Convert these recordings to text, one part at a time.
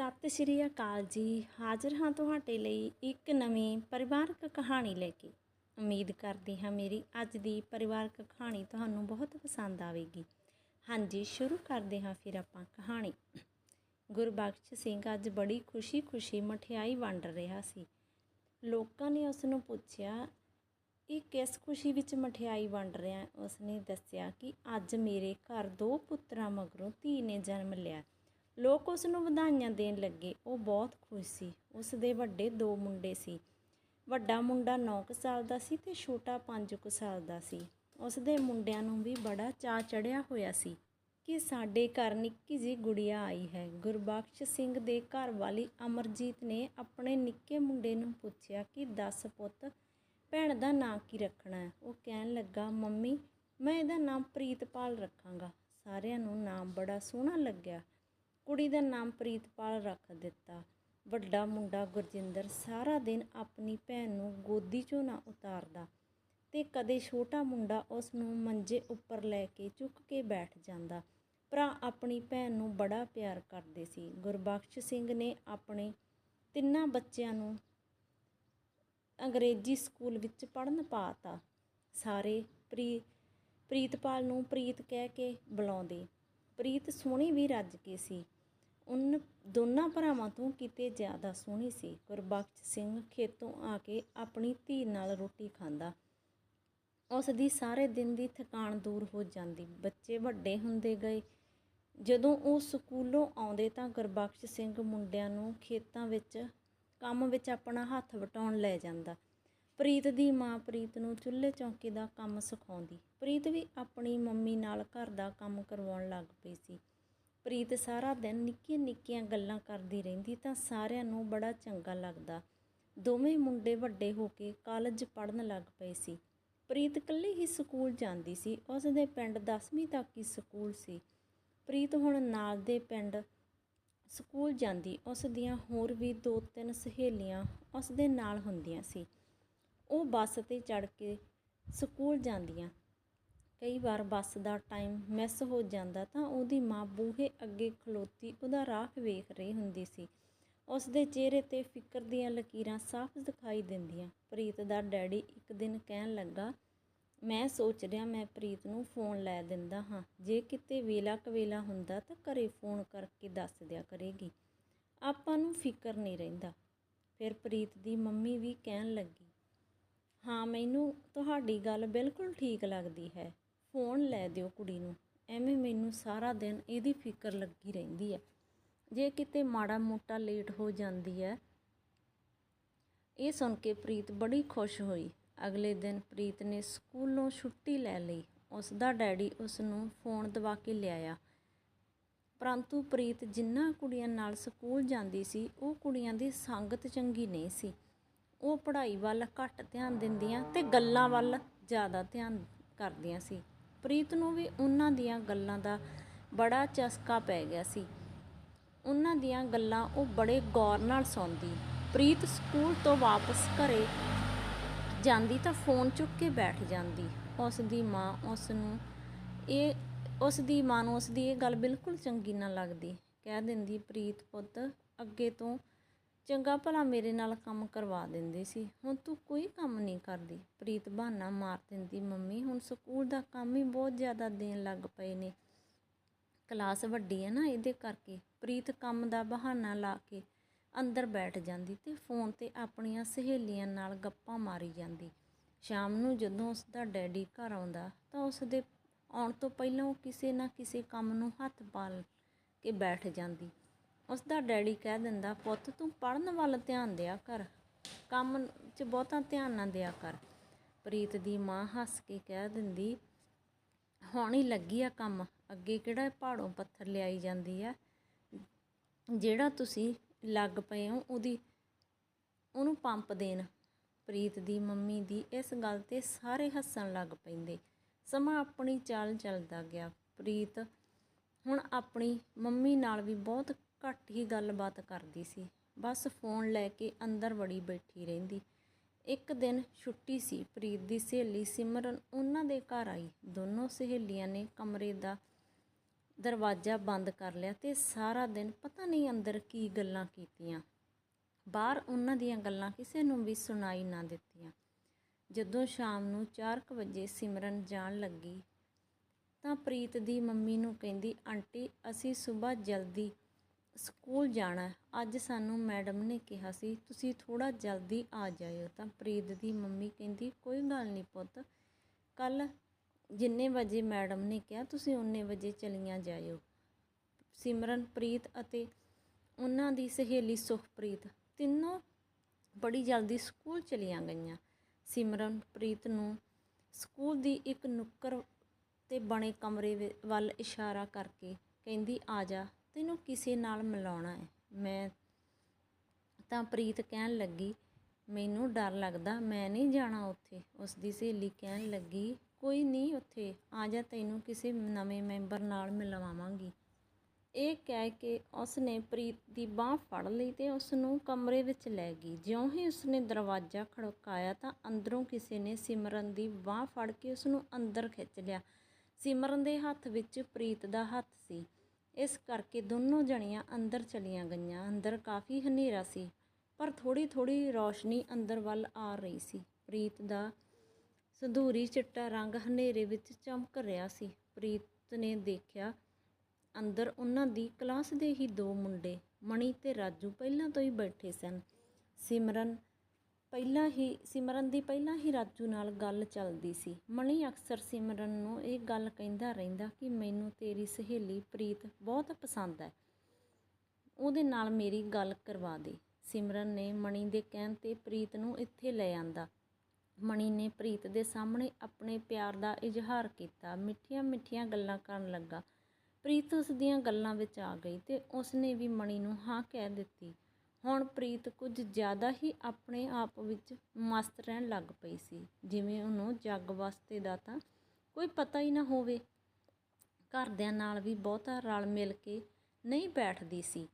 ਸਤਿ ਸ਼੍ਰੀ ਅਕਾਲ ਜੀ। ਹਾਜ਼ਰ ਹਾਂ ਤੁਹਾਡੇ ਲਈ ਇੱਕ ਨਵੀਂ ਪਰਿਵਾਰਕ ਕਹਾਣੀ ਲੈ ਕੇ। ਉਮੀਦ ਕਰਦੀ ਹਾਂ ਮੇਰੀ ਅੱਜ ਦੀ ਪਰਿਵਾਰਕ ਕਹਾਣੀ ਤੁਹਾਨੂੰ ਬਹੁਤ ਪਸੰਦ ਆਵੇਗੀ। ਹਾਂਜੀ, ਸ਼ੁਰੂ ਕਰਦੇ ਹਾਂ ਫਿਰ ਆਪਾਂ ਕਹਾਣੀ। ਗੁਰਬਖਸ਼ ਸਿੰਘ ਅੱਜ ਬੜੀ ਖੁਸ਼ੀ-ਖੁਸ਼ੀ ਮਠਿਆਈ ਵੰਡ ਰਿਹਾ ਸੀ। ਲੋਕਾਂ ਨੇ ਉਸ ਨੂੰ ਪੁੱਛਿਆ, ਇਹ ਕਿਸ ਖੁਸ਼ੀ ਵਿੱਚ ਮਠਿਆਈ ਵੰਡ ਰਿਹਾ? ਉਸ ਨੇ ਦੱਸਿਆ ਕਿ, ਅੱਜ ਮੇਰੇ ਘਰ ਦੋ ਪੁੱਤਰਾਂ ਮਗਰੋਂ ਧੀ ਨੇ ਜਨਮ ਲਿਆ। ਲੋਕ ਉਸ ਨੂੰ ਵਧਾਈਆਂ ਦੇਣ ਲੱਗੇ। ਉਹ ਬਹੁਤ ਖੁਸ਼ ਸੀ। ਉਸ ਦੇ ਵੱਡੇ ਦੋ ਮੁੰਡੇ ਸੀ। ਵੱਡਾ ਮੁੰਡਾ 9 ਕੁ ਸਾਲ ਦਾ ਸੀ ਤੇ ਛੋਟਾ 5 ਕੁ ਸਾਲ ਦਾ ਸੀ। ਉਸ ਦੇ ਮੁੰਡਿਆਂ ਨੂੰ ਵੀ ਬੜਾ ਚਾਅ ਚੜਿਆ ਹੋਇਆ ਸੀ ਕਿ ਸਾਡੇ ਘਰ ਨਿੱਕੀ ਜੀ ਗੁੜੀਆ ਆਈ ਹੈ। ਗੁਰਬਖਸ਼ ਸਿੰਘ ਦੇ ਘਰ ਵਾਲੀ ਅਮਰਜੀਤ ਨੇ ਆਪਣੇ ਨਿੱਕੇ ਮੁੰਡੇ ਨੂੰ ਪੁੱਛਿਆ ਕਿ, ਦੱਸ ਪੁੱਤ, ਭੈਣ ਦਾ ਨਾਂ ਕੀ ਰੱਖਣਾ ਹੈ? ਉਹ ਕਹਿਣ ਲੱਗਾ, ਮੰਮੀ, ਮੈਂ ਇਹਦਾ ਨਾਮ ਪ੍ਰੀਤਪਾਲ ਰੱਖਾਂਗਾ। ਸਾਰਿਆਂ ਨੂੰ ਨਾਮ ਬੜਾ ਸੋਹਣਾ ਲੱਗਿਆ। ਕੁੜੀ ਦਾ ਨਾਮ ਪ੍ਰੀਤਪਾਲ ਰੱਖ ਦਿੱਤਾ। ਵੱਡਾ ਮੁੰਡਾ ਗੁਰਜਿੰਦਰ ਸਾਰਾ ਦਿਨ ਆਪਣੀ ਭੈਣ ਨੂੰ ਗੋਦੀ 'ਚੋਂ ਨਾ ਉਤਾਰਦਾ ਤੇ ਕਦੇ ਛੋਟਾ ਮੁੰਡਾ ਉਸ ਨੂੰ ਮੰਜੇ ਉੱਪਰ ਲੈ ਕੇ ਚੁੱਕ ਕੇ ਬੈਠ ਜਾਂਦਾ। ਭਰਾ ਆਪਣੀ ਭੈਣ ਨੂੰ ਬੜਾ ਪਿਆਰ ਕਰਦੇ ਸੀ। ਗੁਰਬਖਸ਼ ਸਿੰਘ ਨੇ ਆਪਣੇ ਤਿੰਨਾਂ ਬੱਚਿਆਂ ਨੂੰ ਅੰਗਰੇਜ਼ੀ ਸਕੂਲ ਵਿੱਚ ਪੜ੍ਹਨ ਪਾਤਾ। ਸਾਰੇ ਪ੍ਰੀ, ਪ੍ਰੀਤਪਾਲ ਨੂੰ ਪ੍ਰੀਤ ਕਹਿ ਕੇ ਬੁਲਾਉਂਦੇ। ਪ੍ਰੀਤ ਸੋਹਣੀ ਵੀ ਰੱਜ ਕੇ ਸੀ। ਉਨ ਦੋਨਾਂ ਭਰਾਵਾਂ ਤੋਂ ਕਿਤੇ ਜ਼ਿਆਦਾ ਸੋਹਣੀ ਸੀ। ਗੁਰਬਖਸ਼ ਸਿੰਘ ਖੇਤੋਂ ਆ ਕੇ ਆਪਣੀ ਧੀ ਨਾਲ ਰੋਟੀ ਖਾਂਦਾ। ਉਸ ਦੀ ਸਾਰੇ ਦਿਨ ਦੀ ਥਕਾਨ ਦੂਰ ਹੋ ਜਾਂਦੀ। ਬੱਚੇ ਵੱਡੇ ਹੁੰਦੇ ਗਏ। ਜਦੋਂ ਉਹ ਸਕੂਲੋਂ ਆਉਂਦੇ ਤਾਂ ਗੁਰਬਖਸ਼ ਸਿੰਘ ਮੁੰਡਿਆਂ ਨੂੰ ਖੇਤਾਂ ਵਿੱਚ, ਕੰਮ ਵਿੱਚ ਆਪਣਾ ਹੱਥ ਵਟਾਉਣ ਲੈ ਜਾਂਦਾ। ਪ੍ਰੀਤ ਦੀ ਮਾਂ ਪ੍ਰੀਤ ਨੂੰ ਚੁੱਲ੍ਹੇ ਚੌਂਕੇ ਦਾ ਕੰਮ ਸਿਖਾਉਂਦੀ। ਪ੍ਰੀਤ ਵੀ ਆਪਣੀ ਮੰਮੀ ਨਾਲ ਘਰ ਦਾ ਕੰਮ ਕਰਵਾਉਣ ਲੱਗ ਪਈ ਸੀ। ਪ੍ਰੀਤ ਸਾਰਾ ਦਿਨ ਨਿੱਕੀਆਂ ਨਿੱਕੀਆਂ ਗੱਲਾਂ ਕਰਦੀ ਰਹਿੰਦੀ ਤਾਂ ਸਾਰਿਆਂ ਨੂੰ ਬੜਾ ਚੰਗਾ ਲੱਗਦਾ। ਦੋਵੇਂ ਮੁੰਡੇ ਵੱਡੇ ਹੋ ਕੇ ਕਾਲਜ ਪੜ੍ਹਨ ਲੱਗ ਪਏ ਸੀ। ਪ੍ਰੀਤ ਇਕੱਲੀ ਹੀ ਸਕੂਲ ਜਾਂਦੀ ਸੀ। ਉਸ ਦੇ ਪਿੰਡ 10ਵੀਂ ਤੱਕ ਹੀ ਸਕੂਲ ਸੀ। ਪ੍ਰੀਤ ਹੁਣ ਨਾਲ ਦੇ ਪਿੰਡ ਸਕੂਲ ਜਾਂਦੀ। ਉਸ ਦੀਆਂ ਹੋਰ ਵੀ ਦੋ ਤਿੰਨ ਸਹੇਲੀਆਂ ਉਸ ਦੇ ਨਾਲ ਹੁੰਦੀਆਂ ਸੀ। ਉਹ ਬੱਸ ਤੇ ਚੜ ਕੇ ਸਕੂਲ ਜਾਂਦੀਆਂ। ਕਈ ਵਾਰ ਬੱਸ ਦਾ ਟਾਈਮ ਮਿਸ ਹੋ ਜਾਂਦਾ ਤਾਂ ਉਹਦੀ ਮਾਂ ਬੂਹੇ ਅੱਗੇ ਖਲੋਤੀ, ਉਹਦਾ ਰਾਹ ਵੇਖ ਰਹੀ ਹੁੰਦੀ ਸੀ। ਉਸ ਦੇ ਚਿਹਰੇ ਤੇ ਫਿਕਰ ਦੀਆਂ ਲਕੀਰਾਂ ਸਾਫ਼ ਦਿਖਾਈ ਦਿੰਦੀਆਂ। ਪ੍ਰੀਤ ਦਾ ਡੈਡੀ ਇੱਕ ਦਿਨ ਕਹਿਣ ਲੱਗਾ, ਮੈਂ ਸੋਚ ਰਿਹਾ ਮੈਂ ਪ੍ਰੀਤ ਨੂੰ ਫੋਨ ਲੈ ਦਿੰਦਾ ਹਾਂ। ਜੇ ਕਿਤੇ ਵੇਲਾ ਕਵੇਲਾ ਹੁੰਦਾ ਤਾਂ ਘਰੇ ਫੋਨ ਕਰਕੇ ਦੱਸ ਦਿਆ ਕਰੇਗੀ। ਆਪਾਂ ਨੂੰ ਫਿਕਰ ਨਹੀਂ ਰਹਿੰਦਾ। ਫਿਰ ਪ੍ਰੀਤ ਦੀ ਮੰਮੀ ਵੀ ਕਹਿਣ ਲੱਗੀ, ਹਾਂ, ਮੈਨੂੰ ਤੁਹਾਡੀ ਗੱਲ ਬਿਲਕੁਲ ਠੀਕ ਲੱਗਦੀ ਹੈ। ਫੋਨ ਲੈ ਦਿਓ ਕੁੜੀ ਨੂੰ। ਐਵੇਂ ਮੈਨੂੰ ਸਾਰਾ ਦਿਨ ਇਹਦੀ ਫਿਕਰ ਲੱਗੀ ਰਹਿੰਦੀ ਹੈ। ਜੇ ਕਿਤੇ ਮਾੜਾ ਮੋਟਾ ਲੇਟ ਹੋ ਜਾਂਦੀ ਹੈ। ਇਹ ਸੁਣ ਕੇ ਪ੍ਰੀਤ ਬੜੀ ਖੁਸ਼ ਹੋਈ। ਅਗਲੇ ਦਿਨ ਪ੍ਰੀਤ ਨੇ ਸਕੂਲੋਂ ਛੁੱਟੀ ਲੈ ਲਈ। ਉਸ ਦਾ ਡੈਡੀ ਉਸ ਨੂੰ ਫੋਨ ਦਵਾ ਕੇ ਲਿਆਇਆ। ਪਰੰਤੂ ਪ੍ਰੀਤ ਜਿੰਨਾ ਕੁੜੀਆਂ ਨਾਲ ਸਕੂਲ ਜਾਂਦੀ ਸੀ, ਉਹ ਕੁੜੀਆਂ ਦੀ ਸੰਗਤ ਚੰਗੀ ਨਹੀਂ ਸੀ। ਉਹ ਪੜ੍ਹਾਈ ਵੱਲ ਘੱਟ ਧਿਆਨ ਦਿੰਦੀਆਂ ਤੇ ਗੱਲਾਂ ਵੱਲ ਜ਼ਿਆਦਾ ਧਿਆਨ ਕਰਦੀਆਂ ਸੀ। ਪ੍ਰੀਤ ਨੂੰ ਵੀ ਉਹਨਾਂ ਦੀਆਂ ਗੱਲਾਂ ਦਾ ਬੜਾ ਚਸਕਾ ਪੈ ਗਿਆ ਸੀ। ਉਹਨਾਂ ਦੀਆਂ ਗੱਲਾਂ ਉਹ ਬੜੇ ਗੌਰ ਨਾਲ ਸੁਣਦੀ। ਪ੍ਰੀਤ ਸਕੂਲ ਤੋਂ ਵਾਪਸ ਘਰੇ ਜਾਂਦੀ ਤਾਂ ਫੋਨ ਚੁੱਕ ਕੇ ਬੈਠ ਜਾਂਦੀ। ਉਸ ਦੀ ਮਾਂ ਉਸ ਨੂੰ ਇਹ ਉਸ ਦੀ ਮਾਂ ਨੂੰ ਉਸ ਦੀ ਇਹ ਗੱਲ ਬਿਲਕੁਲ ਚੰਗੀ ਨਾ ਲੱਗਦੀ। ਕਹਿ ਦਿੰਦੀ, ਪ੍ਰੀਤ ਪੁੱਤ, ਅੱਗੇ ਤੋਂ ਚੰਗਾ ਭਲਾ ਮੇਰੇ ਨਾਲ ਕੰਮ ਕਰਵਾ ਦਿੰਦੇ ਸੀ। ਹੁਣ ਤੂੰ ਕੋਈ ਕੰਮ ਨਹੀਂ ਕਰਦੀ। ਪ੍ਰੀਤ ਬਹਾਨਾ ਮਾਰ ਦਿੰਦੀ, ਮੰਮੀ, ਹੁਣ ਸਕੂਲ ਦਾ ਕੰਮ ਹੀ ਬਹੁਤ ਜ਼ਿਆਦਾ ਦੇਣ ਲੱਗ ਪਏ ਨੇ। ਕਲਾਸ ਵੱਡੀ ਹੈ ਨਾ ਇਹਦੇ ਕਰਕੇ। ਪ੍ਰੀਤ ਕੰਮ ਦਾ ਬਹਾਨਾ ਲਾ ਕੇ ਅੰਦਰ ਬੈਠ ਜਾਂਦੀ ਤੇ ਫੋਨ ਤੇ ਆਪਣੀਆਂ ਸਹੇਲੀਆਂ ਨਾਲ ਗੱਪਾਂ ਮਾਰੀ ਜਾਂਦੀ। ਸ਼ਾਮ ਨੂੰ ਜਦੋਂ ਉਸ ਦਾ ਡੈਡੀ ਘਰ ਆਉਂਦਾ ਤਾਂ ਉਸ ਦੇ ਆਉਣ ਤੋਂ ਪਹਿਲਾਂ ਉਹ ਕਿਸੇ ਨਾ ਕਿਸੇ ਕੰਮ ਨੂੰ ਹੱਥ ਪਾ ਕੇ ਬੈਠ ਜਾਂਦੀ। ਉਸ ਦਾ ਡੈਡੀ ਕਹਿ ਦਿੰਦਾ, ਪੁੱਤ, ਤੂੰ ਪੜਨ ਵੱਲ ਧਿਆਨ ਦਿਆ ਕਰ। ਕੰਮ 'ਚ ਬਹੁਤਾ ਧਿਆਨ ਨਾ ਦਿਆ ਕਰ। ਪ੍ਰੀਤ ਦੀ ਮਾਂ ਹੱਸ ਕੇ ਕਹਿ ਦਿੰਦੀ, ਹੁਣ ਹੀ ਲੱਗੀ ਆ ਕੰਮ। ਅੱਗੇ ਕਿਹੜਾ ਪਹਾੜੋਂ ਪੱਥਰ ਲਿਆਈ ਜਾਂਦੀ ਆ? ਜਿਹੜਾ ਤੁਸੀਂ ਲੱਗ ਪਏ ਹੋ, ਉਹਦੀ, ਉਹਨੂੰ ਪੰਪ ਦੇਣ। ਪ੍ਰੀਤ ਦੀ ਮੰਮੀ ਦੀ ਇਸ ਗੱਲ ਤੇ ਸਾਰੇ ਹੱਸਣ ਲੱਗ ਪੈਂਦੇ। ਸਮਾਂ ਆਪਣੀ ਚਾਲ ਚੱਲਦਾ ਗਿਆ। ਪ੍ਰੀਤ ਹੁਣ ਆਪਣੀ ਮੰਮੀ ਨਾਲ ਵੀ ਬਹੁਤ ਘੱਟ ਹੀ ਗੱਲਬਾਤ ਕਰਦੀ ਸੀ। ਬਸ ਫੋਨ ਲੈ ਕੇ ਅੰਦਰ ਵੜੀ ਬੈਠੀ ਰਹਿੰਦੀ। ਇੱਕ ਦਿਨ ਛੁੱਟੀ ਸੀ, ਪ੍ਰੀਤ ਦੀ ਸਹੇਲੀ ਸਿਮਰਨ ਉਹਨਾਂ ਦੇ ਘਰ ਆਈ। ਦੋਨੋਂ ਸਹੇਲੀਆਂ ਨੇ ਕਮਰੇ ਦਾ ਦਰਵਾਜ਼ਾ ਬੰਦ ਕਰ ਲਿਆ ਤੇ ਸਾਰਾ ਦਿਨ ਪਤਾ ਨਹੀਂ ਅੰਦਰ ਕੀ ਗੱਲਾਂ ਕੀਤੀਆਂ। ਬਾਹਰ ਉਹਨਾਂ ਦੀਆਂ ਗੱਲਾਂ ਕਿਸੇ ਨੂੰ ਵੀ ਸੁਣਾਈ ਨਾ ਦਿੱਤੀਆਂ। ਜਦੋਂ ਸ਼ਾਮ ਨੂੰ 4:00 ਵਜੇ ਸਿਮਰਨ ਜਾਣ ਲੱਗੀ ਤਾਂ ਪ੍ਰੀਤ ਦੀ ਮੰਮੀ ਨੂੰ ਕਹਿੰਦੀ, ਆਂਟੀ, ਅਸੀਂ ਸਵੇਰ ਜਲਦੀ ਸਕੂਲ ਜਾਣਾ ਅੱਜ ਸਾਨੂੰ ਮੈਡਮ ਨੇ ਕਿਹਾ ਸੀ, ਤੁਸੀਂ ਥੋੜ੍ਹਾ ਜਲਦੀ ਆ ਜਾਇਓ। ਤਾਂ ਪ੍ਰੀਤ ਦੀ ਮੰਮੀ ਕਹਿੰਦੀ, ਕੋਈ ਗੱਲ ਨਹੀਂ ਪੁੱਤ। ਕੱਲ ਜਿੰਨੇ ਵਜੇ ਮੈਡਮ ਨੇ ਕਿਹਾ, ਤੁਸੀਂ ਉਨੇ ਵਜੇ ਚਲੀਆਂ ਜਾਇਓ। ਸਿਮਰਨਪ੍ਰੀਤ ਅਤੇ ਉਹਨਾਂ ਦੀ ਸਹੇਲੀ ਸੁਖਪ੍ਰੀਤ ਤਿੰਨੋਂ ਬੜੀ ਜਲਦੀ ਸਕੂਲ ਚਲੀਆਂ ਗਈਆਂ। ਸਿਮਰਨਪ੍ਰੀਤ ਨੂੰ ਸਕੂਲ ਦੀ ਇੱਕ ਨੁੱਕਰ ਤੇ ਬਣੇ ਕਮਰੇ ਵਿ- ਵੱਲ ਇਸ਼ਾਰਾ ਕਰਕੇ ਕਹਿੰਦੀ, ਆ ਜਾ। ਤੈਨੂੰ ਕਿਸੇ ਨਾਲ ਮਿਲਾਉਣਾ ਹੈ। ਮੈਂ ਤਾਂ ਪ੍ਰੀਤ ਕਹਿਣ ਲੱਗੀ, ਮੈਨੂੰ ਡਰ ਲੱਗਦਾ, ਮੈਂ ਨਹੀਂ ਜਾਣਾ ਉੱਥੇ। ਉਸ ਦੀ ਸਹੇਲੀ ਕਹਿਣ ਲੱਗੀ, ਕੋਈ ਨਹੀਂ ਉੱਥੇ, ਆ ਜਾ ਤੈਨੂੰ ਕਿਸੇ ਨਵੇਂ ਮੈਂਬਰ ਨਾਲ ਮਿਲਵਾਵਾਂਗੀ। ਇਹ ਕਹਿ ਕੇ ਉਸ ਨੇ ਪ੍ਰੀਤ ਦੀ ਬਾਹ ਫੜ ਲਈ ਤੇ ਉਸ ਨੂੰ ਕਮਰੇ ਵਿੱਚ ਲੈ ਗਈ। ਜਿਉਂ ਹੀ ਉਸਨੇ ਦਰਵਾਜ਼ਾ ਖੜਕਾਇਆ ਤਾਂ ਅੰਦਰੋਂ ਕਿਸੇ ਨੇ ਸਿਮਰਨ ਦੀ ਬਾਹ ਫੜ ਕੇ ਉਸ ਨੂੰ ਅੰਦਰ ਖਿੱਚ ਲਿਆ। ਸਿਮਰਨ ਦੇ ਹੱਥ ਵਿੱਚ ਪ੍ਰੀਤ ਦਾ ਹੱਥ ਸੀ। ਇਸ ਕਰਕੇ ਦੋਨੋਂ ਜਣੀਆਂ ਅੰਦਰ ਚਲੀਆਂ ਗਈਆਂ। ਅੰਦਰ ਕਾਫੀ ਹਨੇਰਾ ਸੀ, ਪਰ ਥੋੜੀ ਥੋੜੀ ਰੌਸ਼ਨੀ ਅੰਦਰ ਵੱਲ ਆ ਰਹੀ ਸੀ। ਪ੍ਰੀਤ ਦਾ ਸੰਧੂਰੀ ਚਿੱਟਾ ਰੰਗ ਹਨੇਰੇ ਵਿੱਚ ਚਮਕ ਰਿਹਾ ਸੀ। ਪ੍ਰੀਤ ਨੇ ਦੇਖਿਆ, ਅੰਦਰ ਉਹਨਾਂ ਦੀ ਕਲਾਸ ਦੇ ਹੀ ਦੋ ਮੁੰਡੇ, ਮਣੀ ਤੇ ਰਾਜੂ ਪਹਿਲਾਂ ਤੋਂ ਹੀ ਬੈਠੇ ਸਨ। ਸਿਮਰਨ ਪਹਿਲਾਂ ਹੀ, ਸਿਮਰਨ ਦੀ ਪਹਿਲਾਂ ਹੀ ਰਾਜੂ ਨਾਲ ਗੱਲ ਚੱਲਦੀ ਸੀ। ਮਣੀ ਅਕਸਰ ਸਿਮਰਨ ਨੂੰ ਇਹ ਗੱਲ ਕਹਿੰਦਾ ਰਹਿੰਦਾ ਕਿ ਮੈਨੂੰ ਤੇਰੀ ਸਹੇਲੀ ਪ੍ਰੀਤ ਬਹੁਤ ਪਸੰਦ ਹੈ। ਉਹਦੇ ਨਾਲ ਮੇਰੀ ਗੱਲ ਕਰਵਾ ਦੇ। ਸਿਮਰਨ ਨੇ ਮਣੀ ਦੇ ਕਹਿਣ ਤੇ ਪ੍ਰੀਤ ਨੂੰ ਇੱਥੇ ਲੈ ਆਂਦਾ। ਮਣੀ ਨੇ ਪ੍ਰੀਤ ਦੇ ਸਾਹਮਣੇ ਆਪਣੇ ਪਿਆਰ ਦਾ ਇਜ਼ਹਾਰ ਕੀਤਾ। ਮਿੱਠੀਆਂ ਮਿੱਠੀਆਂ ਗੱਲਾਂ ਕਰਨ ਲੱਗਾ। ਪ੍ਰੀਤ ਉਸ ਦੀਆਂ ਗੱਲਾਂ ਵਿੱਚ ਆ ਗਈ ਤੇ ਉਸ ਨੇ ਵੀ ਮਣੀ ਨੂੰ ਹਾਂ ਕਹਿ ਦਿੱਤੀ। ਹੁਣ ਪ੍ਰੀਤ ਕੁਝ ਜ਼ਿਆਦਾ ਹੀ ਆਪਣੇ ਆਪ ਵਿੱਚ ਮਸਤ ਰਹਿਣ ਲੱਗ ਪਈ ਸੀ। ਜਿਵੇਂ ਉਹਨੂੰ ਜੱਗ ਵਾਸਤੇ ਦਾ ਤਾਂ ਕੋਈ ਪਤਾ ਹੀ ਨਾ ਹੋਵੇ। ਘਰਦਿਆਂ ਨਾਲ ਵੀ ਬਹੁਤਾ ਰਲ ਮਿਲ ਕੇ ਨਹੀਂ ਬੈਠਦੀ ਸੀ।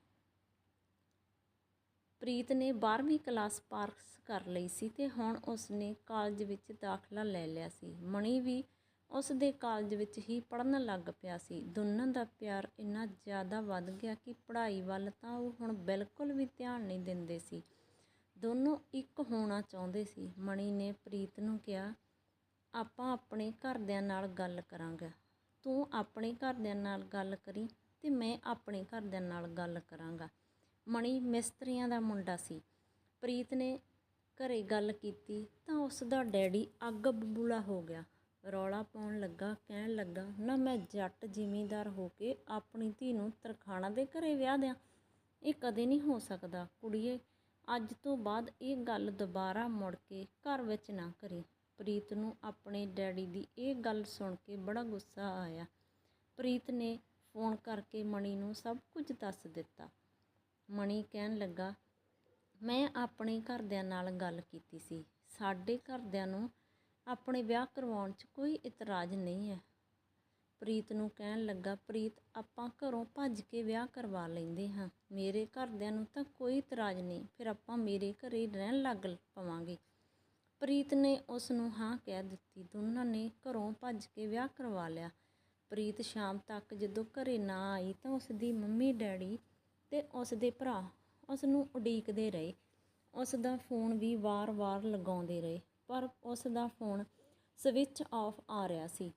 ਪ੍ਰੀਤ ਨੇ 12ਵੀਂ ਕਲਾਸ ਪਾਸ ਕਰ ਲਈ ਸੀ ਤੇ ਹੁਣ ਉਸਨੇ ਕਾਲਜ ਵਿੱਚ ਦਾਖਲਾ ਲੈ ਲਿਆ ਸੀ। ਮਣੀ ਵੀ ਉਸ ਦੇ ਕਾਲਜ ਵਿੱਚ ਹੀ ਪੜ੍ਹਨ ਲੱਗ ਪਿਆ ਸੀ। ਦੋਨਾਂ ਦਾ ਪਿਆਰ ਇੰਨਾ ਜ਼ਿਆਦਾ ਵੱਧ ਗਿਆ ਕਿ ਪੜ੍ਹਾਈ ਵੱਲ ਤਾਂ ਉਹ ਹੁਣ ਬਿਲਕੁਲ ਵੀ ਧਿਆਨ ਨਹੀਂ ਦਿੰਦੇ ਸੀ। ਦੋਨੋਂ ਇੱਕ ਹੋਣਾ ਚਾਹੁੰਦੇ ਸੀ। ਮਣੀ ਨੇ ਪ੍ਰੀਤ ਨੂੰ ਕਿਹਾ, ਆਪਾਂ ਆਪਣੇ ਘਰਦਿਆਂ ਨਾਲ ਗੱਲ ਕਰਾਂਗਾ। ਤੂੰ ਆਪਣੇ ਘਰਦਿਆਂ ਨਾਲ ਗੱਲ ਕਰੀ ਤੇ ਮੈਂ ਆਪਣੇ ਘਰਦਿਆਂ ਨਾਲ ਗੱਲ ਕਰਾਂਗਾ। ਮਣੀ ਮਿਸਤਰੀਆਂ ਦਾ ਮੁੰਡਾ ਸੀ। ਪ੍ਰੀਤ ਨੇ ਘਰੇ ਗੱਲ ਕੀਤੀ ਤਾਂ ਉਸ ਦਾ ਡੈਡੀ ਅੱਗ ਬਬੂਲਾ ਹੋ ਗਿਆ। ਰੌਲਾ ਪਾਉਣ ਲੱਗਾ, ਕਹਿਣ ਲੱਗਾ, ਨਾ ਮੈਂ ਜੱਟ ਜ਼ਿਮੀਂਦਾਰ ਹੋ ਕੇ ਆਪਣੀ ਧੀ ਨੂੰ ਤਰਖਾਣਾ ਦੇ ਘਰੇ ਵਿਆਹ ਦਿਆਂ। ਇਹ ਕਦੇ ਨਹੀਂ ਹੋ ਸਕਦਾ। ਕੁੜੀਏ, ਅੱਜ ਤੋਂ ਬਾਅਦ ਇਹ ਗੱਲ ਦੁਬਾਰਾ ਮੁੜ ਕੇ ਘਰ ਵਿੱਚ ਨਾ ਕਰੀ ਪ੍ਰੀਤ ਨੂੰ ਆਪਣੇ ਡੈਡੀ ਦੀ ਇਹ ਗੱਲ ਸੁਣ ਕੇ ਬੜਾ ਗੁੱਸਾ ਆਇਆ। ਪ੍ਰੀਤ ਨੇ ਫੋਨ ਕਰਕੇ ਮਣੀ ਨੂੰ ਸਭ ਕੁਝ ਦੱਸ ਦਿੱਤਾ। ਮਣੀ ਕਹਿਣ ਲੱਗਾ, ਮੈਂ ਆਪਣੇ ਘਰਦਿਆਂ ਨਾਲ ਗੱਲ ਕੀਤੀ ਸੀ। ਸਾਡੇ ਘਰਦਿਆਂ ਨੂੰ ਆਪਣੇ ਵਿਆਹ ਕਰਵਾਉਣ 'ਚ ਕੋਈ ਇਤਰਾਜ਼ ਨਹੀਂ ਹੈ। ਪ੍ਰੀਤ ਨੂੰ ਕਹਿਣ ਲੱਗਾ, ਪ੍ਰੀਤ, ਆਪਾਂ ਘਰੋਂ ਭੱਜ ਕੇ ਵਿਆਹ ਕਰਵਾ ਲੈਂਦੇ ਹਾਂ। ਮੇਰੇ ਘਰਦਿਆਂ ਨੂੰ ਤਾਂ ਕੋਈ ਇਤਰਾਜ਼ ਨਹੀਂ, ਫਿਰ ਆਪਾਂ ਮੇਰੇ ਘਰੇ ਰਹਿਣ ਲੱਗ ਪਵਾਂਗੇ। ਪ੍ਰੀਤ ਨੇ ਉਸ ਨੂੰ ਹਾਂ ਕਹਿ ਦਿੱਤੀ। ਦੋਨਾਂ ਨੇ ਘਰੋਂ ਭੱਜ ਕੇ ਵਿਆਹ ਕਰਵਾ ਲਿਆ। ਪ੍ਰੀਤ ਸ਼ਾਮ ਤੱਕ ਜਦੋਂ ਘਰੇ ਨਾ ਆਈ ਤਾਂ ਉਸ ਦੀ ਮੰਮੀ, ਡੈਡੀ ਤੇ ਉਸ ਦੇ ਭਰਾ ਉਸ ਨੂੰ ਉਡੀਕਦੇ ਰਹੇ। ਉਸ ਦਾ ਫੋਨ ਵੀ ਵਾਰ-ਵਾਰ ਲਗਾਉਂਦੇ ਰਹੇ। ਪਰ ਉਸ ਦਾ ਫੋਨ ਸਵਿਚ ਆਫ ਆ ਰਿਹਾ ਸੀ।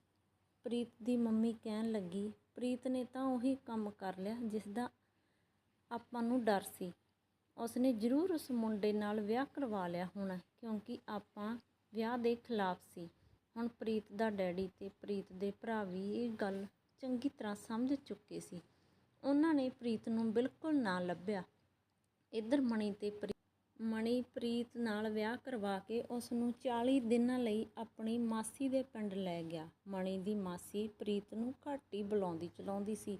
ਪ੍ਰੀਤ ਦੀ ਮੰਮੀ ਕਹਿਣ ਲੱਗੀ, ਪ੍ਰੀਤ ਨੇ ਤਾਂ ਉਹੀ ਕੰਮ ਕਰ ਲਿਆ ਜਿਸ ਦਾ ਆਪਾਂ ਨੂੰ ਡਰ ਸੀ। ਉਸਨੇ ਜ਼ਰੂਰ ਉਸ ਮੁੰਡੇ ਨਾਲ ਵਿਆਹ ਕਰਵਾ ਲਿਆ ਹੋਣਾ, ਕਿਉਂਕਿ ਆਪਾਂ ਵਿਆਹ ਦੇ ਖਿਲਾਫ ਸੀ। ਹੁਣ ਪ੍ਰੀਤ ਦਾ ਡੈਡੀ ਤੇ ਪ੍ਰੀਤ ਦੇ ਭਰਾ ਵੀ ਇਹ ਗੱਲ ਚੰਗੀ ਤਰ੍ਹਾਂ ਸਮਝ ਚੁੱਕੇ ਸੀ। ਉਹਨਾਂ ਨੇ ਪ੍ਰੀਤ ਨੂੰ ਬਿਲਕੁਲ ਨਾ ਲੱਭਿਆ। ਇੱਧਰ ਮਣੀ ਤੇ ਪ੍ਰੀ- ਮਣੀ ਪ੍ਰੀਤ ਨਾਲ ਵਿਆਹ ਕਰਵਾ ਕੇ ਉਸ ਨੂੰ 40 ਦਿਨਾਂ ਲਈ ਆਪਣੀ ਮਾਸੀ ਦੇ ਪਿੰਡ ਲੈ ਗਿਆ। ਮਣੀ ਦੀ ਮਾਸੀ ਪ੍ਰੀਤ ਨੂੰ ਘੱਟ ਹੀ ਬੁਲਾਉਂਦੀ ਚਲਾਉਂਦੀ ਸੀ।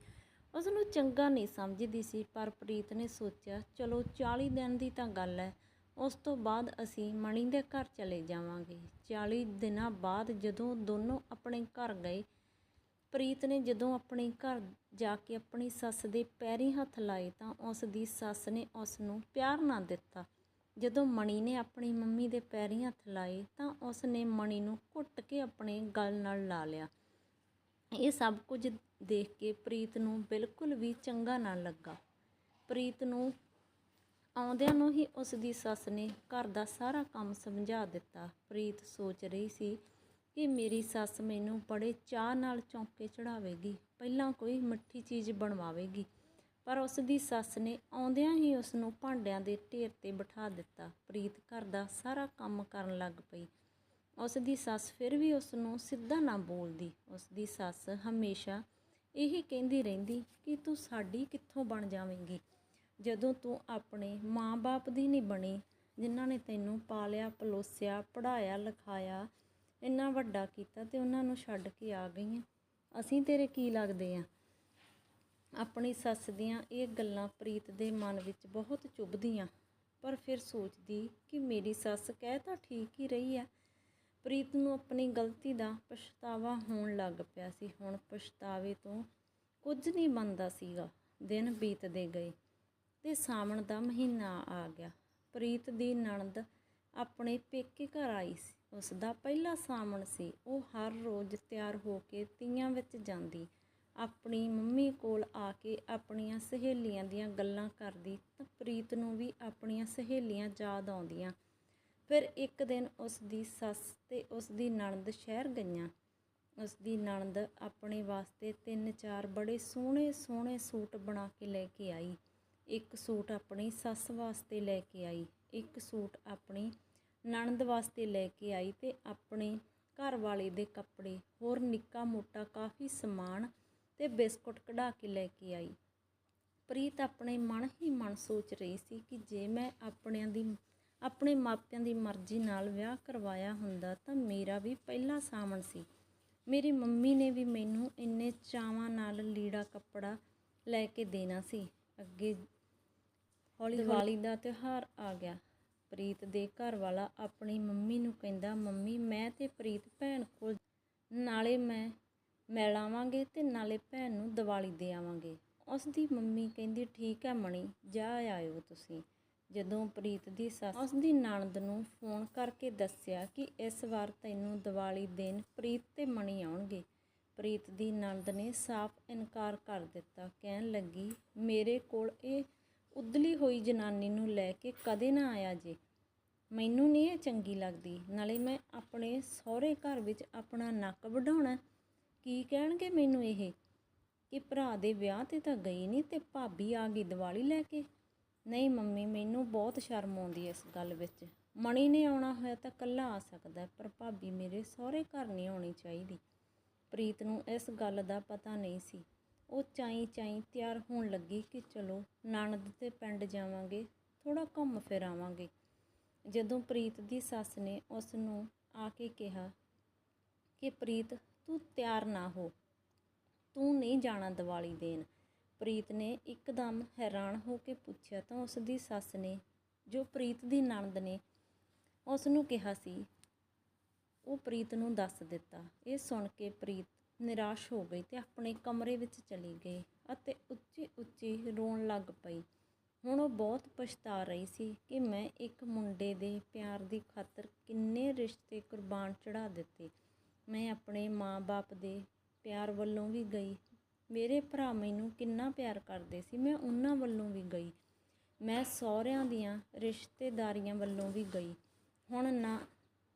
ਉਸ ਨੂੰ ਚੰਗਾ ਨਹੀਂ ਸਮਝਦੀ ਸੀ, ਪਰ ਪ੍ਰੀਤ ਨੇ ਸੋਚਿਆ, ਚਲੋ 40 ਦਿਨ ਦੀ ਤਾਂ ਗੱਲ ਹੈ। ਉਸ ਤੋਂ ਬਾਅਦ ਅਸੀਂ ਮਣੀ ਦੇ ਘਰ ਚਲੇ ਜਾਵਾਂਗੇ। 40 ਦਿਨਾਂ ਬਾਅਦ ਜਦੋਂ ਦੋਨੋਂ ਆਪਣੇ ਘਰ ਗਏ, ਪ੍ਰੀਤ ਨੇ ਜਦੋਂ ਆਪਣੇ ਘਰ ਜਾ ਕੇ ਆਪਣੀ ਸੱਸ ਦੇ ਪੈਰੀ ਹੱਥ ਲਾਏ ਤਾਂ ਉਸ ਦੀ ਸੱਸ ਨੇ ਉਸ ਨੂੰ ਪਿਆਰ ਨਾ ਦਿੱਤਾ। ਜਦੋਂ ਮਣੀ ਨੇ ਆਪਣੀ ਮੰਮੀ ਦੇ ਪੈਰੀਂ ਹੱਥ ਲਾਏ ਤਾਂ ਉਸ ਨੇ ਮਣੀ ਨੂੰ ਘੁੱਟ ਕੇ ਆਪਣੇ ਗਲ ਨਾਲ ਲਾ ਲਿਆ। ਇਹ ਸਭ ਕੁਝ ਦੇਖ ਕੇ ਪ੍ਰੀਤ ਨੂੰ ਬਿਲਕੁਲ ਵੀ ਚੰਗਾ ਨਾ ਲੱਗਾ। ਪ੍ਰੀਤ ਨੂੰ ਆਉਂਦਿਆਂ ਨੂੰ ਹੀ ਉਸ ਦੀ ਸੱਸ ਨੇ ਘਰ ਦਾ ਸਾਰਾ ਕੰਮ ਸਮਝਾ ਦਿੱਤਾ। ਪ੍ਰੀਤ ਸੋਚ ਰਹੀ ਸੀ ਕਿ ਮੇਰੀ ਸੱਸ ਮੈਨੂੰ ਬੜੇ ਚਾਹ ਨਾਲ ਚੌਂਕੇ ਚੜਾਵੇਗੀ ਪਹਿਲਾਂ ਕੋਈ ਮਿੱਠੀ ਚੀਜ਼ ਬਣਵਾਵੇਗੀ। ਪਰ ਉਸ ਦੀ ਸੱਸ ਨੇ ਆਉਂਦਿਆਂ ਹੀ ਉਸ ਨੂੰ ਭਾਂਡਿਆਂ ਦੇ ਢੇਰ ਤੇ ਬਿਠਾ ਦਿੱਤਾ। ਪ੍ਰੀਤ ਘਰ ਦਾ ਸਾਰਾ ਕੰਮ ਕਰਨ ਲੱਗ ਪਈ। ਉਸ ਦੀ ਸੱਸ ਫਿਰ ਵੀ ਉਸ ਨੂੰ ਸਿੱਧਾ ਨਾ ਬੋਲਦੀ। ਉਸ ਦੀ ਸੱਸ ਹਮੇਸ਼ਾ ਇਹੀ ਕਹਿੰਦੀ ਰਹਿੰਦੀ ਕਿ ਤੂੰ ਸਾਡੀ ਕਿੱਥੋਂ ਬਣ ਜਾਵੇਂਗੀ? ਜਦੋਂ ਤੂੰ ਆਪਣੇ ਮਾਂ-ਬਾਪ ਦੀ ਨਹੀਂ ਬਣੀ, ਜਿਨ੍ਹਾਂ ਨੇ ਤੈਨੂੰ ਪਾਲਿਆ, ਪਲੋਸਿਆ ਪੜਾਇਆ ਲਿਖਾਇਆ, ਇੰਨਾ ਵੱਡਾ ਕੀਤਾ ਤੇ ਉਹਨਾਂ ਨੂੰ ਛੱਡ ਕੇ ਆ ਗਈ ਆਂ। ਅਸੀਂ ਤੇਰੇ ਕੀ ਲੱਗਦੇ ਆ? ਆਪਣੀ ਸੱਸ ਦੀਆਂ ਇਹ ਗੱਲਾਂ ਪ੍ਰੀਤ ਦੇ ਮਨ ਵਿੱਚ ਬਹੁਤ ਚੁੱਭਦੀਆਂ। ਪਰ ਫਿਰ ਸੋਚਦੀ ਕਿ ਮੇਰੀ ਸੱਸ ਕਹਿ ਤਾਂ ਠੀਕ ਹੀ ਰਹੀ ਆ ਪ੍ਰੀਤ ਨੂੰ ਆਪਣੀ ਗਲਤੀ ਦਾ ਪਛਤਾਵਾ ਹੋਣ ਲੱਗ ਪਿਆ ਸੀ। ਹੁਣ ਪਛਤਾਵੇ ਤੋਂ ਕੁਝ ਨਹੀਂ ਬਣਦਾ ਸੀਗਾ। ਦਿਨ ਬੀਤਦੇ ਗਏ ਤੇ ਸਾਵਣ ਦਾ ਮਹੀਨਾ ਆ ਗਿਆ। ਪ੍ਰੀਤ ਦੀ ਨਣਦ ਆਪਣੇ ਪੇਕੇ ਘਰ ਆਈ ਸੀ। ਉਸ ਦਾ ਪਹਿਲਾ ਸਾਵਣ ਸੀ। ਉਹ ਹਰ ਰੋਜ਼ ਤਿਆਰ ਹੋ ਕੇ ਤੀਆਂ ਵਿੱਚ ਜਾਂਦੀ ਆਪਣੀ ਮੰਮੀ ਕੋਲ ਆ ਕੇ ਆਪਣੀਆਂ ਸਹੇਲੀਆਂ ਦੀਆਂ ਗੱਲਾਂ ਕਰਦੀ ਤਾਂ ਪ੍ਰੀਤ ਨੂੰ ਵੀ ਆਪਣੀਆਂ ਸਹੇਲੀਆਂ ਯਾਦ ਆਉਂਦੀਆਂ। ਫਿਰ ਇੱਕ ਦਿਨ ਉਸ ਦੀ ਸੱਸ ਤੇ ਉਸ ਦੀ ਨਣਦ ਸ਼ਹਿਰ ਗਈਆਂ। ਉਸ ਦੀ ਨਣਦ ਆਪਣੇ ਵਾਸਤੇ ਤਿੰਨ ਚਾਰ ਬੜੇ ਸੋਹਣੇ ਸੋਹਣੇ ਸੂਟ ਬਣਾ ਕੇ ਲੈ ਕੇ ਆਈ। ਇੱਕ ਸੂਟ ਆਪਣੀ ਸੱਸ ਵਾਸਤੇ ਲੈ ਕੇ ਆਈ, ਇੱਕ ਸੂਟ ਆਪਣੀ ਨਣਦ ਵਾਸਤੇ ਲੈ ਕੇ ਆਈ ਤੇ ਆਪਣੇ ਘਰ ਵਾਲੇ ਦੇ ਕੱਪੜੇ, ਹੋਰ ਨਿੱਕਾ ਮੋਟਾ ਕਾਫੀ ਸਮਾਨ ਤੇ ਬਿਸਕੁਟ ਕਢਾ ਕੇ ਲੈ ਕੇ ਆਈ। ਪ੍ਰੀਤ ਆਪਣੇ ਮਨ ਹੀ ਮਨ ਸੋਚ ਰਹੀ ਸੀ ਕਿ ਜੇ ਮੈਂ ਆਪਣਿਆਂ ਦੀ, ਆਪਣੇ ਮਾਪਿਆਂ ਦੀ ਮਰਜ਼ੀ ਨਾਲ ਵਿਆਹ ਕਰਵਾਇਆ ਹੁੰਦਾ ਤਾਂ ਮੇਰਾ ਵੀ ਪਹਿਲਾ ਸਾਵਣ ਸੀ। ਮੇਰੀ ਮੰਮੀ ਨੇ ਵੀ ਮੈਨੂੰ ਇੰਨੇ ਚਾਵਾਂ ਨਾਲ ਲੀੜਾ ਕੱਪੜਾ ਲੈ ਕੇ ਦੇਣਾ ਸੀ। ਅੱਗੇ ਹੌਲੀ ਦੀਵਾਲੀ ਦਾ ਤਿਉਹਾਰ ਆ ਗਿਆ। ਪ੍ਰੀਤ ਦੇ ਘਰ ਵਾਲਾ ਆਪਣੀ ਮੰਮੀ ਨੂੰ ਕਹਿੰਦਾ, ਮੰਮੀ, ਮੈਂ ਤੇ ਪ੍ਰੀਤ ਭੈਣ ਕੋਲ, ਨਾਲੇ ਮੈਂ ਮਿਲ ਆਵਾਂਗੇ ਤੇ ਨਾਲੇ ਭੈਣ ਨੂੰ ਦੀਵਾਲੀ ਦੇ ਆਵਾਂਗੇ। ਉਸ ਦੀ ਮੰਮੀ ਕਹਿੰਦੀ, ਠੀਕ ਹੈ ਮਣੀ, ਜਾ ਆਇਓ ਤੁਸੀਂ। ਜਦੋਂ ਪ੍ਰੀਤ ਦੀ ਸੱਸ ਉਸ ਦੀ ਨਣਦ ਨੂੰ ਫੋਨ ਕਰਕੇ ਦੱਸਿਆ ਕਿ ਇਸ ਵਾਰ ਤੈਨੂੰ ਦੀਵਾਲੀ ਦੇਣ ਪ੍ਰੀਤ ਤੇ ਮਣੀ ਆਉਣਗੇ। ਪ੍ਰੀਤ ਦੀ ਨਣਦ ਨੇ ਸਾਫ਼ ਇਨਕਾਰ ਕਰ ਦਿੱਤਾ। ਕਹਿਣ ਲੱਗੀ, ਮੇਰੇ ਕੋਲ ਇਹ ਉਦਲੀ ਹੋਈ ਜਨਾਨੀ ਨੂੰ ਲੈ ਕੇ ਕਦੇ ਨਾ ਆਇਆ ਜੇ। ਮੈਨੂੰ ਨਹੀਂ ਇਹ ਚੰਗੀ ਲੱਗਦੀ। ਨਾਲੇ ਮੈਂ ਆਪਣੇ ਸਹੁਰੇ ਘਰ ਵਿੱਚ ਆਪਣਾ ਨੱਕ ਵਢਾਉਣਾ ਕੀ ਕਹਿਣਗੇ ਮੈਨੂੰ ਇਹ? ਕਿ ਭਰਾ ਦੇ ਵਿਆਹ ਤੇ ਤਾਂ ਗਈ ਨਹੀਂ ਤੇ ਭਾਬੀ ਆ ਗਈ ਦੀਵਾਲੀ ਲੈ ਕੇ। ਨਹੀਂ ਮੰਮੀ, ਮੈਨੂੰ ਬਹੁਤ ਸ਼ਰਮ ਆਉਂਦੀ ਇਸ ਗੱਲ ਵਿੱਚ। ਮਣੀ ਨੇ ਆਉਣਾ ਹੋਇਆ ਤਾਂ ਕੱਲਾ ਆ ਸਕਦਾ, ਪਰ ਭਾਬੀ ਮੇਰੇ ਸਹੁਰੇ ਘਰ ਨਹੀਂ ਆਉਣੀ ਚਾਹੀਦੀ। ਪ੍ਰੀਤ ਨੂੰ ਇਸ ਗੱਲ ਦਾ ਪਤਾ ਨਹੀਂ ਸੀ। ਉਹ ਚਾਈ ਚਾਈ ਤਿਆਰ ਹੋਣ ਲੱਗੀ ਕਿ ਚਲੋ ਨਣਦ ਦੇ ਪਿੰਡ ਜਾਵਾਂਗੇ ਥੋੜਾ ਘੁੰਮ ਫਿਰ ਆਵਾਂਗੇ। ਜਦੋਂ ਪ੍ਰੀਤ ਦੀ ਸੱਸ ਨੇ ਉਸ ਨੂੰ ਆ ਕੇ ਕਿਹਾ ਕਿ ਪ੍ਰੀਤ ਤੂੰ ਤਿਆਰ ਨਾ ਹੋ। ਤੂੰ ਨਹੀਂ ਜਾਣਾ ਦੀਵਾਲੀ ਦੇਣ। ਪ੍ਰੀਤ ਨੇ ਇੱਕਦਮ ਹੈਰਾਨ ਹੋ ਕੇ ਪੁੱਛਿਆ, ਤਾਂ ਉਸ ਦੀ ਸੱਸ ਨੇ, ਜੋ ਪ੍ਰੀਤ ਦੀ ਨਣਦ ਨੇ ਉਸ ਨੂੰ ਕਿਹਾ ਸੀ? ਉਹ ਪ੍ਰੀਤ ਨੂੰ ਦੱਸ ਦਿੱਤਾ। ਇਹ ਸੁਣ ਕੇ ਪ੍ਰੀਤ ਨਿਰਾਸ਼ ਹੋ ਗਈ ਤੇ ਆਪਣੇ ਕਮਰੇ ਵਿੱਚ ਚਲੀ ਗਈ ਅਤੇ ਉੱਚੀ ਉੱਚੀ ਰੋਣ ਲੱਗ ਪਈ। ਹੁਣ ਉਹ ਬਹੁਤ ਪਛਤਾ ਰਹੀ ਸੀ ਕਿ ਮੈਂ ਇੱਕ ਮੁੰਡੇ ਦੇ ਪਿਆਰ ਦੀ ਖਾਤਰ ਕਿੰਨੇ ਰਿਸ਼ਤੇ ਕੁਰਬਾਨ ਚੜਾ ਦਿੱਤੇ। ਮੈਂ ਆਪਣੇ ਮਾਂ-ਬਾਪ ਦੇ ਪਿਆਰ ਵੱਲੋਂ ਵੀ ਗਈ। ਮੇਰੇ ਭਰਾ ਮੈਨੂੰ ਕਿੰਨਾ ਪਿਆਰ ਕਰਦੇ ਸੀ, ਮੈਂ ਉਹਨਾਂ ਵੱਲੋਂ ਵੀ ਗਈ। ਮੈਂ ਸਹੁਰਿਆਂ ਦੀਆਂ ਰਿਸ਼ਤੇਦਾਰੀਆਂ ਵੱਲੋਂ ਵੀ ਗਈ। ਹੁਣ ਨਾ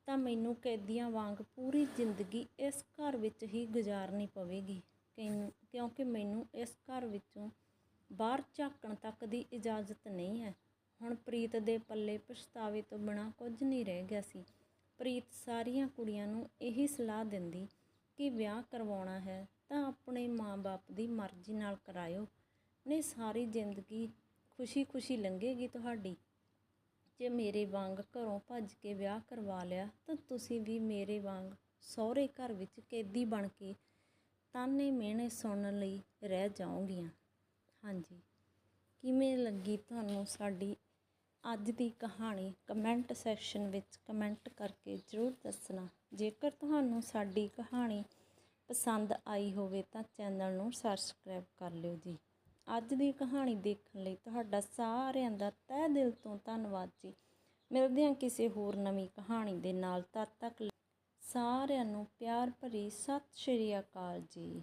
ਤਾਂ ਮੈਨੂੰ ਕੈਦੀਆਂ ਵਾਂਗ ਪੂਰੀ ਜ਼ਿੰਦਗੀ ਇਸ ਘਰ ਵਿੱਚ ਹੀ ਗੁਜ਼ਾਰਨੀ ਪਵੇਗੀ। ਕਿਉਂ- ਕਿਉਂਕਿ ਮੈਨੂੰ ਇਸ ਘਰ ਵਿੱਚੋਂ ਬਾਹਰ ਝਾਕਣ ਤੱਕ ਦੀ ਇਜਾਜ਼ਤ ਨਹੀਂ ਹੈ। ਹੁਣ ਪ੍ਰੀਤ ਦੇ ਪੱਲੇ ਪਛਤਾਵੇ ਤੋਂ ਬਿਨਾਂ ਕੁਝ ਨਹੀਂ ਰਹਿ ਗਿਆ ਸੀ। ਪ੍ਰੀਤ ਸਾਰੀਆਂ ਕੁੜੀਆਂ ਨੂੰ ਇਹੀ ਸਲਾਹ ਦਿੰਦੀ ਕਿ ਵਿਆਹ ਕਰਵਾਉਣਾ ਹੈ, ਤਾਂ ਆਪਣੇ ਮਾਂ-ਬਾਪ ਦੀ ਮਰਜ਼ੀ ਨਾਲ ਕਰਾਇਓ। ਨਹੀਂ, ਸਾਰੀ ਜ਼ਿੰਦਗੀ ਖੁਸ਼ੀ-ਖੁਸ਼ੀ ਲੰਘੇਗੀ ਤੁਹਾਡੀ। ਜੇ ਮੇਰੇ ਵਾਂਗ ਘਰੋਂ ਭੱਜ ਕੇ ਵਿਆਹ ਕਰਵਾ ਲਿਆ, ਤਾਂ ਤੁਸੀਂ ਵੀ ਮੇਰੇ ਵਾਂਗ ਸਹੁਰੇ ਘਰ ਵਿੱਚ ਕੈਦੀ ਬਣ ਕੇ ਤਾਨੇ ਮਿਹਣੇ ਸੁਣਨ ਲਈ ਰਹਿ ਜਾਓਗੀਆਂ। ਹਾਂਜੀ। ਕਿਵੇਂ ਲੱਗੀ ਤੁਹਾਨੂੰ ਸਾਡੀ ਅੱਜ ਦੀ ਕਹਾਣੀ ਕਮੈਂਟ ਸੈਕਸ਼ਨ ਵਿੱਚ ਕਮੈਂਟ ਕਰਕੇ ਜ਼ਰੂਰ ਦੱਸਣਾ। ਜੇਕਰ ਤੁਹਾਨੂੰ ਸਾਡੀ ਕਹਾਣੀ ਪਸੰਦ ਆਈ ਹੋਵੇ ਤਾਂ ਚੈਨਲ ਨੂੰ ਸਬਸਕ੍ਰਾਈਬ ਕਰ ਲਿਓ ਜੀ। ਅੱਜ ਦੀ ਕਹਾਣੀ ਦੇਖਣ ਲਈ ਤੁਹਾਡਾ ਸਾਰਿਆਂ ਦਾ ਤਹਿ ਦਿਲ ਤੋਂ ਧੰਨਵਾਦ ਜੀ। ਮਿਲਦੇ ਹਾਂ ਕਿਸੇ ਹੋਰ ਨਵੀਂ ਕਹਾਣੀ ਦੇ ਨਾਲ। ਤਦ ਤੱਕ ਸਾਰਿਆਂ ਨੂੰ ਪਿਆਰ ਭਰੀ ਸਤਿ ਸ਼੍ਰੀ ਅਕਾਲ ਜੀ।